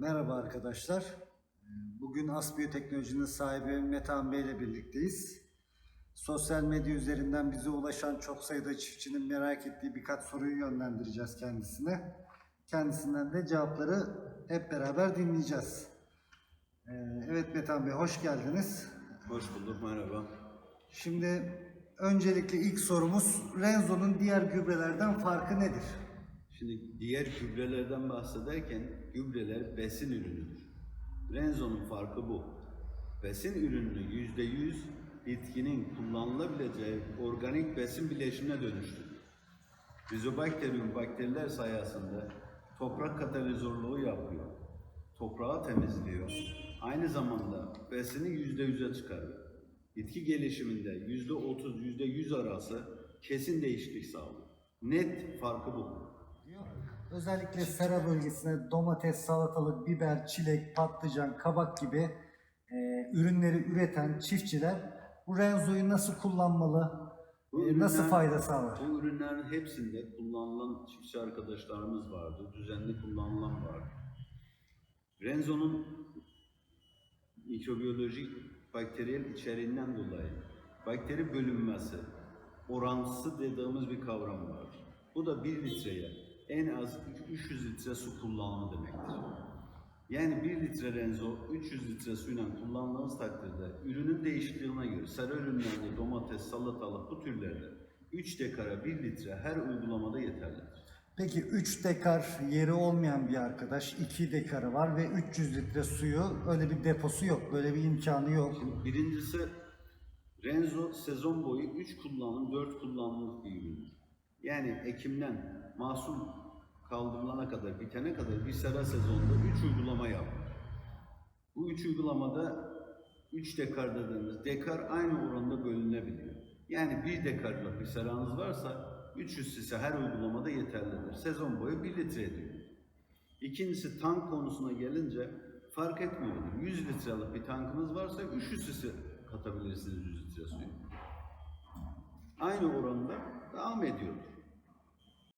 Merhaba arkadaşlar. Bugün Asbiyoteknoloji'nin sahibi Metehan Bey ile birlikteyiz. Sosyal medya üzerinden bize ulaşan çok sayıda çiftçinin merak ettiği birkaç soruyu yönlendireceğiz kendisine. Kendisinden de cevapları hep beraber dinleyeceğiz. Ee, Evet Metehan Bey hoş geldiniz. Hoş bulduk, merhaba. Şimdi öncelikle ilk sorumuz Renzo'nun diğer gübrelerden farkı nedir? Şimdi diğer gübrelerden bahsederken gübreler besin ürünüdür. Renzo'nun farkı bu. Besin ürününü yüzde yüz bitkinin kullanılabileceği organik besin bileşimine dönüştürür. Rizobakteriyum bakteriler sayesinde toprak katalizörlüğü yapıyor. Toprağı temizliyor. Aynı zamanda besini yüzde yüze çıkarıyor. Bitki gelişiminde yüzde otuz, yüzde yüz arası kesin değişiklik sağlıyor. Net farkı bu. Özellikle sera bölgesine domates, salatalık, biber, çilek, patlıcan, kabak gibi e, ürünleri üreten çiftçiler bu Renzo'yu nasıl kullanmalı, Bu e, nasıl ürünler- fayda sağlar? Bu ürünlerin hepsinde kullanılan çiftçi arkadaşlarımız vardı, düzenli kullanılan vardı. Renzo'nun mikrobiyolojik bakteriyel içeriğinden dolayı bakteri bölünmesi, orantısı dediğimiz bir kavram vardır. Bu da 1 litreye en az 300 litre su kullanımı demektir. Yani 1 litre renzo 300 litre suyla kullandığınız takdirde ürünün değişikliğine göre sarı ürünlerde domates, salatalık bu türlerde 3 dekara 1 litre her uygulamada yeterlidir. Peki 3 dekar yeri olmayan bir arkadaş 2 dekarı var ve 300 litre suyu öyle bir deposu yok, böyle bir imkanı yok. Şimdi birincisi Renzo sezon boyu 3 kullanım, 4 kullanımlık bir üründür. Yani Ekim'den mahsul kaldırılana kadar, bitene kadar bir sera sezonunda 3 uygulama yapılır. Bu 3 uygulamada 3 dekar dediğimiz dekar aynı oranda bölünebiliyor. Yani 1 dekarlık bir seranız varsa 300 cc her uygulamada yeterlidir. Sezon boyu 1 litre ediyor. İkincisi tank konusuna gelince fark etmiyordur. 100 litrelik bir tankınız varsa 300 cc katabilirsiniz 100 litre suyu. Aynı oranda devam ediyordur.